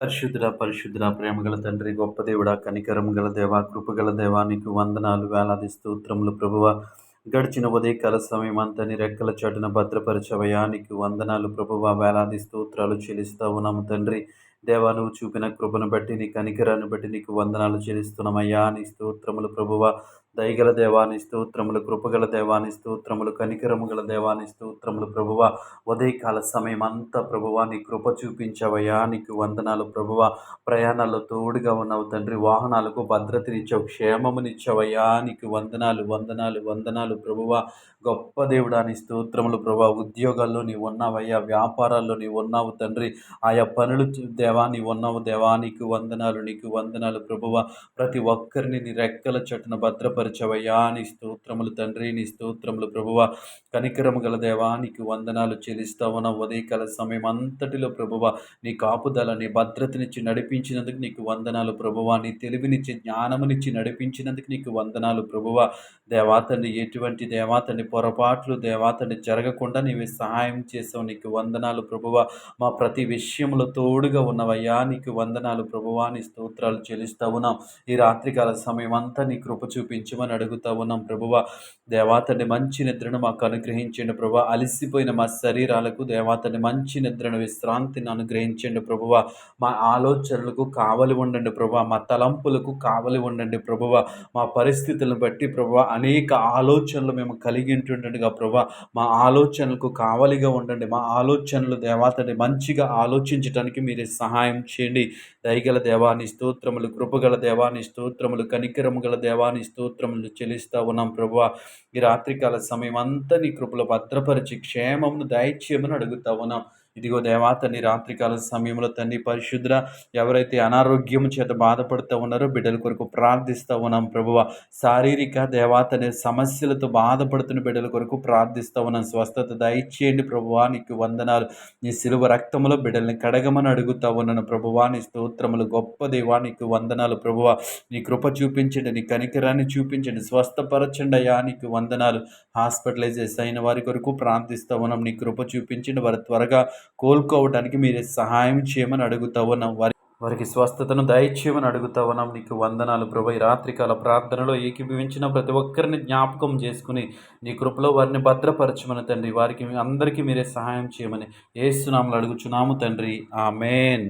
పరిశుద్ధుడ పరిశుద్ధుడ ప్రేమగల తండ్రి గొప్ప దేవుడ కనికరం గల దేవ కృపగల దేవా నీకు వందనాలు వేలాది స్తోత్రములు ప్రభువ. గడిచిన ఉదయకాల సమయం అంతా నీ రెక్కల చాటున భద్రపరచవయా నీకు వందనాలు ప్రభువ వేలాది స్తోత్రాలు చెల్లిస్తా ఉన్నాము తండ్రి. దేవా నువ్వు చూపిన కృపను బట్టి నీ కనికరాన్ని బట్టి నీకు వందనాలు చెల్లిస్తున్నామయ్యా. నీ స్తోత్రములు ప్రభువ. దయగల దేవాని స్తోత్రములు కృపగల దేవాని స్తోత్రములు కనికరము గల దేవాని స్తోత్రములు ప్రభువ ఉదయకాల సమయం అంతా ప్రభువ నీ కృప చూపించవయ్యా. నీకు వందనాలు ప్రభువ. ప్రయాణాల్లో తోడుగా ఉన్నావు తండ్రి. వాహనాలకు భద్రతనిచ్చావు క్షేమమునిచ్చావయ్యా. నీకు వందనాలు వందనాలు వందనాలు ప్రభువ. గొప్ప దేవుడాని స్తోత్రములు ప్రభా ఉద్యోగాల్లో నీవు ఉన్నావయ్యా. వ్యాపారాల్లో నీవు ఉన్నావు తండ్రి. ఆయా పనులు దేవా నీ ఉన్నావు దేవా. నీకు వందనాలు నీకు వందనాలు ప్రభువ. ప్రతి ఒక్కరిని నీ రెక్కల చట్టున బలపరచవయ్యా నీ స్తోత్రములు తండ్రి నీ స్తోత్రములు ప్రభువ. కనికరము గల దేవా నీకు వందనాలు చెల్లిస్తావున ఉదయకాల సమయం అంతటిలో ప్రభువ. నీ కాపుదల నీ భద్రతనిచ్చి నడిపించినందుకు నీకు వందనాలు ప్రభువ. నీ తెలివినిచ్చి జ్ఞానమునిచ్చి నడిపించినందుకు నీకు వందనాలు ప్రభువ. దేవాతని ఎటువంటి దేవాతని పొరపాట్లు దేవాతని జరగకుండా నీవే సహాయం చేసావు. నీకు వందనాలు ప్రభువ. మా ప్రతి విషయంలో తోడుగా ఉన్నవయ్యా. నీకు వందనాలు ప్రభువా. నీ స్తోత్రాలు చెల్లిస్తా ఈ రాత్రికాల సమయం అంతా నీ కృప చూపించమని అడుగుతా ఉన్నాం ప్రభువ. దేవాతని మంచి నిద్రను మాకు అనుగ్రహించండి ప్రభు అలసిపోయిన మా శరీరాలకు దేవాతని మంచి నిద్రను విశ్రాంతిని అనుగ్రహించండి ప్రభువ. మా ఆలోచనలకు కావలి ఉండండి ప్రభు మా తలంపులకు కావలి ఉండండి ప్రభువ. మా పరిస్థితులను బట్టి ప్రభు అనేక ఆలోచనలు మేము కలిగి ఉంటుండగా ప్రభా మా ఆలోచనలకు కావలిగా ఉండండి. మా ఆలోచనలు దేవాతని మంచిగా ఆలోచించడానికి మీరు సహాయం చేయండి. దయగల దేవాని స్తోత్రములు కృపగల దేవాని స్తోత్రములు కనికరము గల దేవాని స్తోత్రములు చెల్లిస్తూ ఉన్నాం ప్రభు ఈ రాత్రికాల సమయం అంతా నీ కృపలో భద్రపరిచి క్షేమమును దయచేయమని అడుగుతా ఉన్నాం. ఇదిగో దేవా తండ్రి రాత్రికాల సమయంలో తండ్రి పరిశుద్ర ఎవరైతే అనారోగ్యం చేత బాధపడుతూ ఉన్నారో బిడ్డల కొరకు ప్రార్థిస్తూ ఉన్నాం ప్రభువ. శారీరక దేవాతనే సమస్యలతో బాధపడుతున్న బిడ్డల కొరకు ప్రార్థిస్తూ ఉన్నాం. స్వస్థత దయచేయండి ప్రభువా నీకు వందనాలు. నీ సిలువ రక్తములో బిడ్డల్ని కడగమని అడుగుతా ఉన్నాను ప్రభువా. నీ స్తోత్రములు గొప్ప దేవా నీకు వందనాలు ప్రభువ. నీ కృప చూపించండి నీ కనికరాన్ని చూపించండి. స్వస్థపరచండి అయ్యా నీకు వందనాలు. హాస్పిటలైజేస్ అయిన వారి కొరకు ప్రార్థిస్తూ ఉన్నాం. నీ కృప చూపించండి. వారి త్వరగా కోలుకోవడానికి మీరే సహాయం చేయమని అడుగుతా ఉన్నాం వారి వారికి స్వస్థతను దయచేయమని అడుగుతా ఉన్నాం నీకు వందనాలు ప్రభు. ఈ రాత్రికాల ప్రార్థనలో ఏకీభవించిన ప్రతి ఒక్కరిని జ్ఞాపకం చేసుకుని నీ కృపలో వారిని భద్రపరచమని తండ్రి. వారికి అందరికీ మీరే సహాయం చేయమని ఏసునాములు అడుగుచున్నాము తండ్రి. ఆ మేన్